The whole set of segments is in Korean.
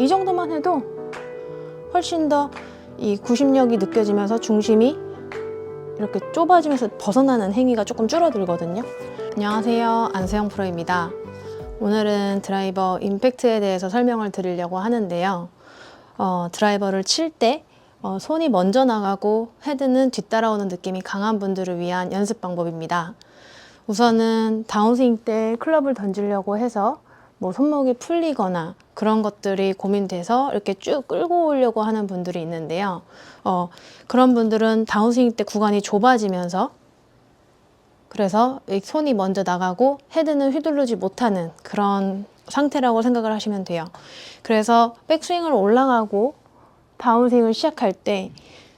이 정도만 해도 훨씬 더 이 구심력이 느껴지면서 중심이 이렇게 좁아지면서 벗어나는 행위가 조금 줄어들거든요. 안녕하세요. 안세영 프로입니다. 오늘은 드라이버 임팩트에 대해서 설명을 드리려고 하는데요. 어, 드라이버를 칠때 어, 손이 먼저 나가고 헤드는 뒤따라오는 느낌이 강한 분들을 위한 연습 방법입니다. 우선은 다운스윙 때 클럽을 던지려고 해서 뭐 손목이 풀리거나 그런 것들이 고민돼서 이렇게 쭉 끌고 오려고 하는 분들이 있는데요. 어, 그런 분들은 다운스윙 때 구간이 좁아지면서 그래서 이 손이 먼저 나가고 헤드는 휘두르지 못하는 그런 상태라고 생각을 하시면 돼요. 그래서 백스윙을 올라가고 다운스윙을 시작할 때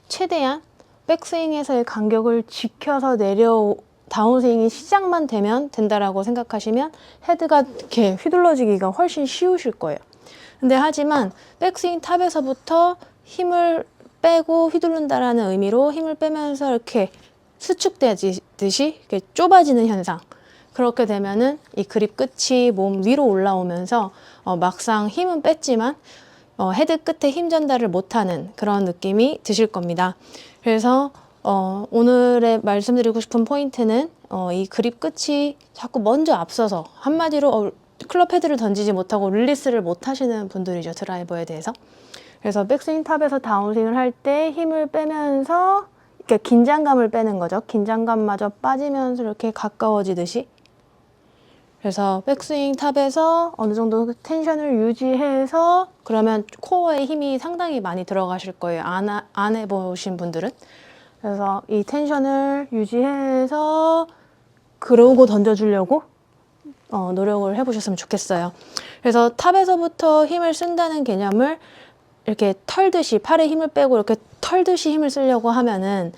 최대한 백스윙에서의 간격을 지켜서 내려 다운스윙이 시작만 되면 된다라고 생각하시면 헤드가 이렇게 휘둘러지기가 훨씬 쉬우실 거예요. 근데 하지만 백스윙 탑에서부터 힘을 빼고 휘두른다라는 의미로 힘을 빼면서 이렇게 수축되듯이 이렇게 좁아지는 현상. 그렇게 되면은 이 그립 끝이 몸 위로 올라오면서 어, 막상 힘은 뺐지만 어, 헤드 끝에 힘 전달을 못하는 그런 느낌이 드실 겁니다. 그래서 어, 오늘의 말씀드리고 싶은 포인트는 어, 이 그립 끝이 자꾸 먼저 앞서서 한마디로 어, 클럽 헤드를 던지지 못하고 릴리스를 못 하시는 분들이죠 드라이버에 대해서. 그래서 백스윙 탑에서 다운스윙을 할 때 힘을 빼면서 이렇게 긴장감을 빼는 거죠. 긴장감마저 빠지면서 이렇게 가까워지듯이. 그래서 백스윙 탑에서 어느 정도 텐션을 유지해서 그러면 코어에 힘이 상당히 많이 들어가실 거예요. 안, 하- 안 해보신 분들은. 그래서 이 텐션을 유지해서 그러고 던져주려고 어, 노력을 해보셨으면 좋겠어요. 그래서 탑에서부터 힘을 쓴다는 개념을 이렇게 털듯이 팔에 힘을 빼고 이렇게 털듯이 힘을 쓰려고 하면은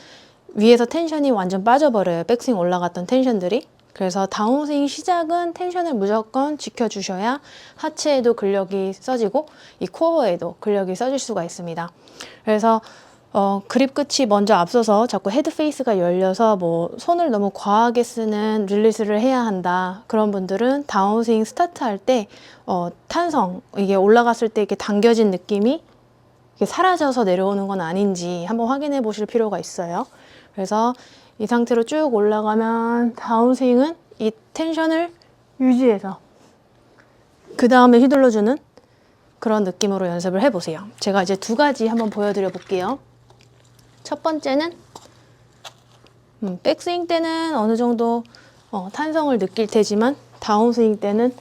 위에서 텐션이 완전 빠져버려요. 백스윙 올라갔던 텐션들이. 그래서 다운스윙 시작은 텐션을 무조건 지켜주셔야 하체에도 근력이 써지고 이 코어에도 근력이 써질 수가 있습니다. 그래서 어, 그립 끝이 먼저 앞서서 자꾸 헤드 페이스가 열려서 뭐 손을 너무 과하게 쓰는 릴리스를 해야 한다. 그런 분들은 다운스윙 스타트 할때 어, 탄성, 이게 올라갔을 때 이렇게 당겨진 느낌이 이게 사라져서 내려오는 건 아닌지 한번 확인해 보실 필요가 있어요. 그래서 이 상태로 쭉 올라가면 다운스윙은 이 텐션을 유지해서 그 다음에 휘둘러주는 그런 느낌으로 연습을 해보세요. 제가 이제 두 가지 한번 보여드려 볼게요. 첫 번째는 음, 백스윙 때는 어느 정도 어, 탄성을 느낄 테지만 다운스윙 때는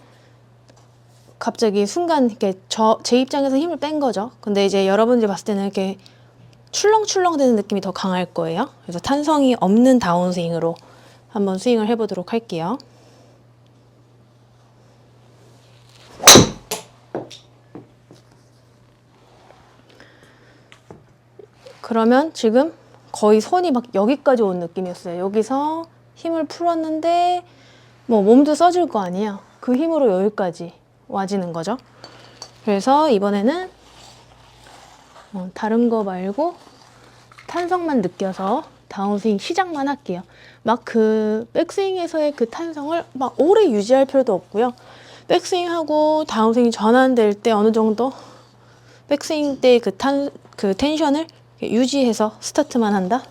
갑자기 순간 이렇게 저, 제 입장에서 힘을 뺀 거죠. 근데 이제 여러분들이 봤을 때는 이렇게 출렁출렁 되는 느낌이 더 강할 거예요. 그래서 탄성이 없는 다운스윙으로 한번 스윙을 해보도록 할게요. 그러면 지금 거의 손이 막 여기까지 온 느낌이었어요. 여기서 힘을 풀었는데 뭐 몸도 써질 거 아니에요. 그 힘으로 여기까지 와지는 거죠. 그래서 이번에는 어, 다른 거 말고 탄성만 느껴서 다운스윙 시작만 할게요. 막 그 백스윙에서의 그 탄성을 막 오래 유지할 필요도 없고요. 백스윙하고 다운스윙이 전환될 때 어느 정도 백스윙 때 그 탄, 그 텐션을 유지해서 스타트만 한다.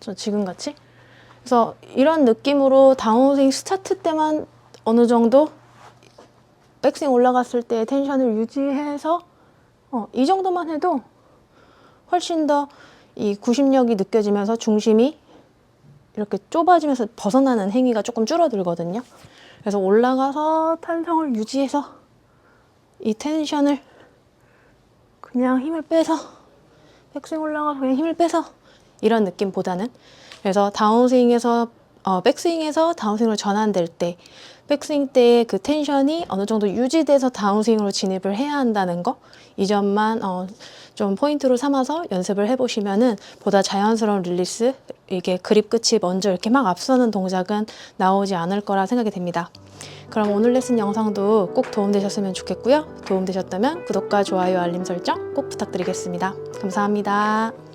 저 지금 같이. 그래서 이런 느낌으로 다운스윙 스타트 때만 어느 정도 백스윙 올라갔을 때 텐션을 유지해서 어, 이 정도만 해도 훨씬 더 이 구심력이 느껴지면서 중심이 이렇게 좁아지면서 벗어나는 행위가 조금 줄어들거든요. 그래서 올라가서 탄성을 유지해서 이 텐션을 그냥 힘을 빼서 백스윙 올라가서 그냥 힘을 빼서 이런 느낌보다는 그래서 다운스윙에서 어, 백스윙에서 다운스윙으로 전환될 때 백스윙 때의 그 텐션이 어느 정도 유지돼서 다운스윙으로 진입을 해야 한다는 거 이 점만 어, 좀 포인트로 삼아서 연습을 해보시면은 보다 자연스러운 릴리스 이게 그립 끝이 먼저 이렇게 막 앞서는 동작은 나오지 않을 거라 생각이 됩니다. 그럼 오늘 레슨 영상도 꼭 도움되셨으면 좋겠고요. 도움되셨다면 구독과 좋아요, 알림 설정 꼭 부탁드리겠습니다. 감사합니다.